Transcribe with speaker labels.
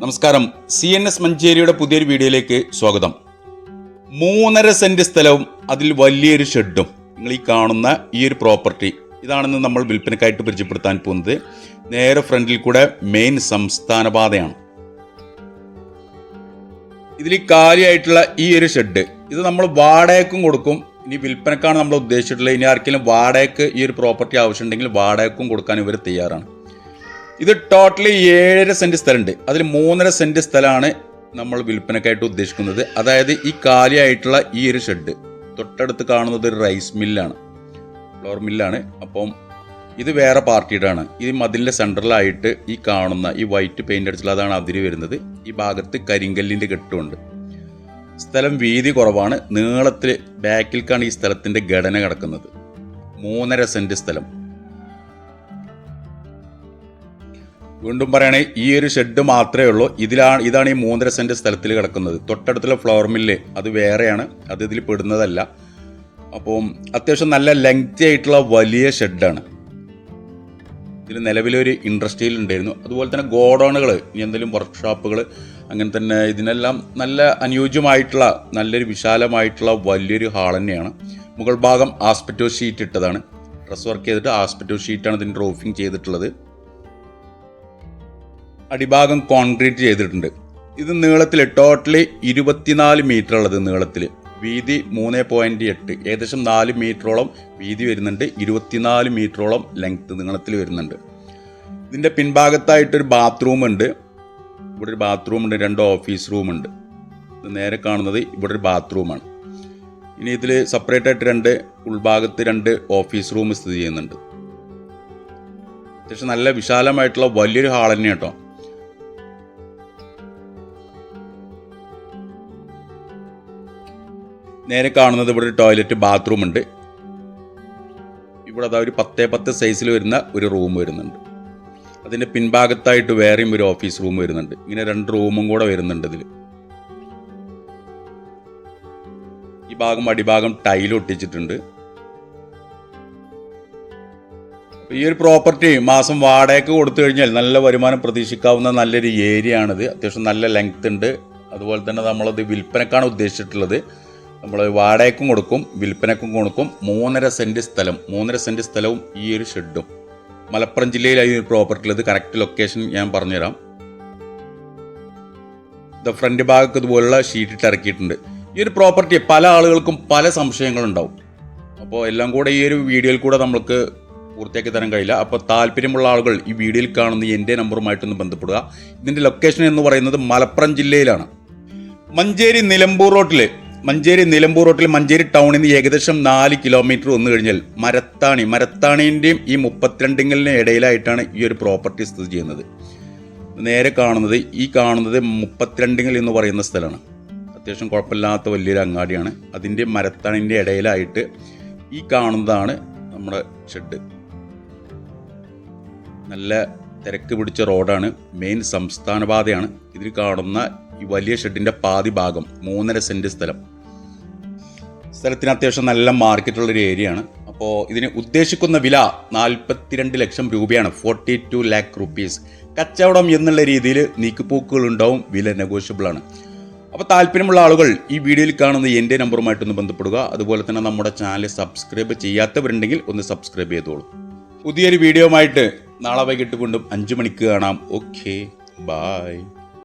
Speaker 1: നമസ്കാരം. C N S മഞ്ചേരിയുടെ പുതിയൊരു വീഡിയോയിലേക്ക് സ്വാഗതം. മൂന്നര സെന്റ് സ്ഥലവും അതിൽ വലിയൊരു ഷെഡും നിങ്ങൾ ഈ കാണുന്ന ഈ ഒരു പ്രോപ്പർട്ടി. ഇതാണെന്ന് നമ്മൾ വിൽപ്പനക്കായിട്ട് പരിചയപ്പെടുത്താൻ പോകുന്നത്. നേരെ ഫ്രണ്ടിൽ കൂടെ മെയിൻ സംസ്ഥാന പാതയാണ്. ഇതിൽ കാലിയായിട്ടുള്ള ഈ ഒരു ഷെഡ് ഇത് നമ്മൾ വാടകയ്ക്കും കൊടുക്കും. ഇനി വിൽപ്പനക്കാണ് നമ്മൾ ഉദ്ദേശിച്ചിട്ടുള്ളത്. ഇനി ആർക്കെങ്കിലും വാടകയ്ക്ക് ഈ ഒരു പ്രോപ്പർട്ടി ആവശ്യമുണ്ടെങ്കിൽ വാടകയ്ക്കും കൊടുക്കാൻ ഇവർ തയ്യാറാണ്. ഇത് ടോട്ടലി ഏഴര സെന്റ് സ്ഥലമുണ്ട്. അതിൽ മൂന്നര സെന്റ് സ്ഥലമാണ് നമ്മൾ വിൽപ്പനക്കായിട്ട് ഉദ്ദേശിക്കുന്നത്. അതായത് ഈ കാലിയായിട്ടുള്ള ഈ ഒരു ഷെഡ് തൊട്ടടുത്ത് കാണുന്നത് ഒരു റൈസ് മില്ലാണ് ഫ്ലോർ മില്ലാണ് അപ്പം ഇത് വേറെ പാർട്ടിയുടെ ആണ് ഈ മതിലിന്റെ സെന്ററിലായിട്ട് ഈ കാണുന്ന ഈ വൈറ്റ് പെയിന്റ് അടിച്ചുള്ള അതാണ് അതിര് വരുന്നത്. ഈ ഭാഗത്ത് കരിങ്കല്ലിന്റെ കെട്ടുമുണ്ട്. സ്ഥലം വീതി കുറവാണ്. നീളത്തിൽ ബാക്കിൽക്കാണ് ഈ സ്ഥലത്തിന്റെ ഘടന കിടക്കുന്നത്. മൂന്നര സെന്റ് സ്ഥലം. വീണ്ടും പറയണേ ഈ ഒരു ഷെഡ് മാത്രമേ ഉള്ളൂ. ഇതിലാണ് ഇതാണ് ഈ മൂന്നര സെന്റ് സ്ഥലത്തിൽ കിടക്കുന്നത്. തൊട്ടടുത്തുള്ള ഫ്ലോർ മില്ല് അത് വേറെയാണ്. അത് ഇതിൽ പെടുന്നതല്ല. അപ്പോൾ അത്യാവശ്യം നല്ല ലെങ്തി ആയിട്ടുള്ള വലിയ ഷെഡാണ് ഇതിൽ നിലവിലൊരു ഇൻഡസ്ട്രിയിൽ ഉണ്ടായിരുന്നു. അതുപോലെ തന്നെ ഗോഡൗണുകൾ ഇനി എന്തെങ്കിലും വർക്ക്ഷോപ്പുകൾ അങ്ങനെ തന്നെ ഇതിനെല്ലാം നല്ല അനുയോജ്യമായിട്ടുള്ള നല്ലൊരു വിശാലമായിട്ടുള്ള വലിയൊരു ഹാൾ തന്നെയാണ്. മുകൾ ഭാഗം ആസ്പെറ്റോ ഷീറ്റ് ഇട്ടതാണ്. ഡ്രസ് വർക്ക് ചെയ്തിട്ട് ആസ്പെറ്റോ ഷീറ്റാണ് ഇതിന്റെ റോഫിങ് ചെയ്തിട്ടുള്ളത്. അടിഭാഗം കോൺക്രീറ്റ് ചെയ്തിട്ടുണ്ട്. ഇത് നീളത്തിൽ ടോട്ടലി ഇരുപത്തിനാല് മീറ്റർ ഉള്ളത് നീളത്തിൽ വീതി മൂന്ന് പോയിന്റ് എട്ട്. ഏകദേശം നാല് മീറ്ററോളം വീതി വരുന്നുണ്ട്. ഇരുപത്തിനാല് മീറ്ററോളം ലെങ്ത് നീളത്തിൽ വരുന്നുണ്ട്. ഇതിന്റെ പിൻഭാഗത്തായിട്ടൊരു ബാത്റൂം ഉണ്ട്. ഇവിടെ ഒരു ബാത്റൂം ഉണ്ട് രണ്ട് ഓഫീസ് റൂം ഉണ്ട്. നേരെ കാണുന്നത് ഇവിടെ ഒരു ബാത്റൂമാണ് ഇനി ഇതിൽ സെപ്പറേറ്റ് ആയിട്ട് രണ്ട് ഉൾഭാഗത്ത് രണ്ട് ഓഫീസ് റൂം സ്ഥിതി ചെയ്യുന്നുണ്ട്. അത്യാവശ്യം നല്ല വിശാലമായിട്ടുള്ള വലിയൊരു ഹാൾ തന്നെ കേട്ടോ നേരെ കാണുന്നത് ഇവിടെ ഒരു ടോയ്ലറ്റ് ബാത്റൂം ഉണ്ട്. ഇവിടെ അതാ ഒരു പത്തേ പത്ത് സൈസിൽ വരുന്ന ഒരു റൂം വരുന്നുണ്ട്. അതിന്റെ പിൻഭാഗത്തായിട്ട് വേറെയും ഒരു ഓഫീസ് റൂം വരുന്നുണ്ട്. ഇങ്ങനെ രണ്ട് റൂമും കൂടെ വരുന്നുണ്ട് ഇതിൽ ഈ ഭാഗം അടിഭാഗം ടൈൽ ഒട്ടിച്ചിട്ടുണ്ട്. ഈ ഒരു പ്രോപ്പർട്ടി മാസം വാടകയ്ക്ക് കൊടുത്തു കഴിഞ്ഞാൽ നല്ല വരുമാനം പ്രതീക്ഷിക്കാവുന്ന നല്ലൊരു ഏരിയ ആണിത്. അത്യാവശ്യം നല്ല ലെങ്ത് ഉണ്ട്. അതുപോലെ തന്നെ നമ്മളത് വിൽപ്പനക്കാണ് ഉദ്ദേശിച്ചിട്ടുള്ളത്. നമ്മൾ വാടകയ്ക്കും കൊടുക്കും വിൽപ്പനക്കും കൊടുക്കും മൂന്നര സെന്റ് സ്ഥലം മൂന്നര സെന്റ് സ്ഥലവും ഈ ഒരു ഷെഡും. മലപ്പുറം ജില്ലയിലായി ഈ ഒരു പ്രോപ്പർട്ടി ഉള്ളത് കറക്റ്റ് ലൊക്കേഷൻ ഞാൻ പറഞ്ഞുതരാം. ഇത് ഫ്രണ്ട് ഭാഗത്ത് ഇതുപോലുള്ള ഷീറ്റ് ഇറക്കിയിട്ടുണ്ട്. ഈ ഒരു പ്രോപ്പർട്ടി പല ആളുകൾക്കും പല സംശയങ്ങളുണ്ടാവും. അപ്പോൾ എല്ലാം കൂടെ ഈ ഒരു വീഡിയോയിൽ കൂടെ നമ്മൾക്ക് പൂർത്തിയാക്കി തരാൻ കഴിയില്ല. അപ്പോൾ താല്പര്യമുള്ള ആളുകൾ ഈ വീഡിയോയിൽ കാണുന്ന എന്റെ നമ്പറുമായിട്ടൊന്ന് ബന്ധപ്പെടുക. ഇതിന്റെ ലൊക്കേഷൻ എന്ന് പറയുന്നത് മലപ്പുറം ജില്ലയിലാണ്. മഞ്ചേരി നിലമ്പൂർ റോട്ടിൽ മഞ്ചേരി നിലമ്പൂർ റോട്ടിൽ മഞ്ചേരി ടൗണിൽ നിന്ന് ഏകദേശം നാല് കിലോമീറ്റർ വന്നു കഴിഞ്ഞാൽ മരത്താണി. മരത്താണിന്റെയും ഈ മുപ്പത്തിരണ്ടിങ്ങലിന് ഇടയിലായിട്ടാണ് ഈ ഒരു പ്രോപ്പർട്ടി സ്ഥിതി ചെയ്യുന്നത്. നേരെ കാണുന്നത് ഈ കാണുന്നത് മുപ്പത്തിരണ്ടിങ്ങൽ എന്ന് പറയുന്ന സ്ഥലമാണ്. അത്യാവശ്യം കുഴപ്പമില്ലാത്ത വലിയൊരു അങ്ങാടിയാണ്. അതിന്റെ മരത്താണിന്റെ ഇടയിലായിട്ട് ഈ കാണുന്നതാണ് നമ്മുടെ ഷെഡ്. നല്ല തിരക്ക് പിടിച്ച റോഡാണ്. മെയിൻ സംസ്ഥാന പാതയാണ് ഇതിൽ കാണുന്ന ഈ വലിയ ഷെഡിന്റെ പാതി ഭാഗം മൂന്നര സെന്റ് സ്ഥലം. സ്ഥലത്തിന് അത്യാവശ്യം നല്ല മാർക്കറ്റുള്ളൊരു ഏരിയ ആണ് അപ്പോൾ ഇതിന് ഉദ്ദേശിക്കുന്ന വില നാൽപ്പത്തിരണ്ട് ലക്ഷം രൂപയാണ്. Forty two lakh rupees. കച്ചവടം എന്നുള്ള രീതിയിൽ നീക്കുപോക്കുകൾ ഉണ്ടാവും വില നെഗോഷ്യബിൾ ആണ്. അപ്പോൾ താല്പര്യമുള്ള ആളുകൾ ഈ വീഡിയോയിൽ കാണുന്ന എന്റെ നമ്പറുമായിട്ടൊന്ന് ബന്ധപ്പെടുക. അതുപോലെ തന്നെ നമ്മുടെ ചാനൽ സബ്സ്ക്രൈബ് ചെയ്യാത്തവരുണ്ടെങ്കിൽ ഒന്ന് സബ്സ്ക്രൈബ് ചെയ്തോളൂ. പുതിയൊരു വീഡിയോ ആയിട്ട് നാളെ വൈകിട്ട് കൊണ്ടും അഞ്ച് മണിക്ക് കാണാം. Okay bye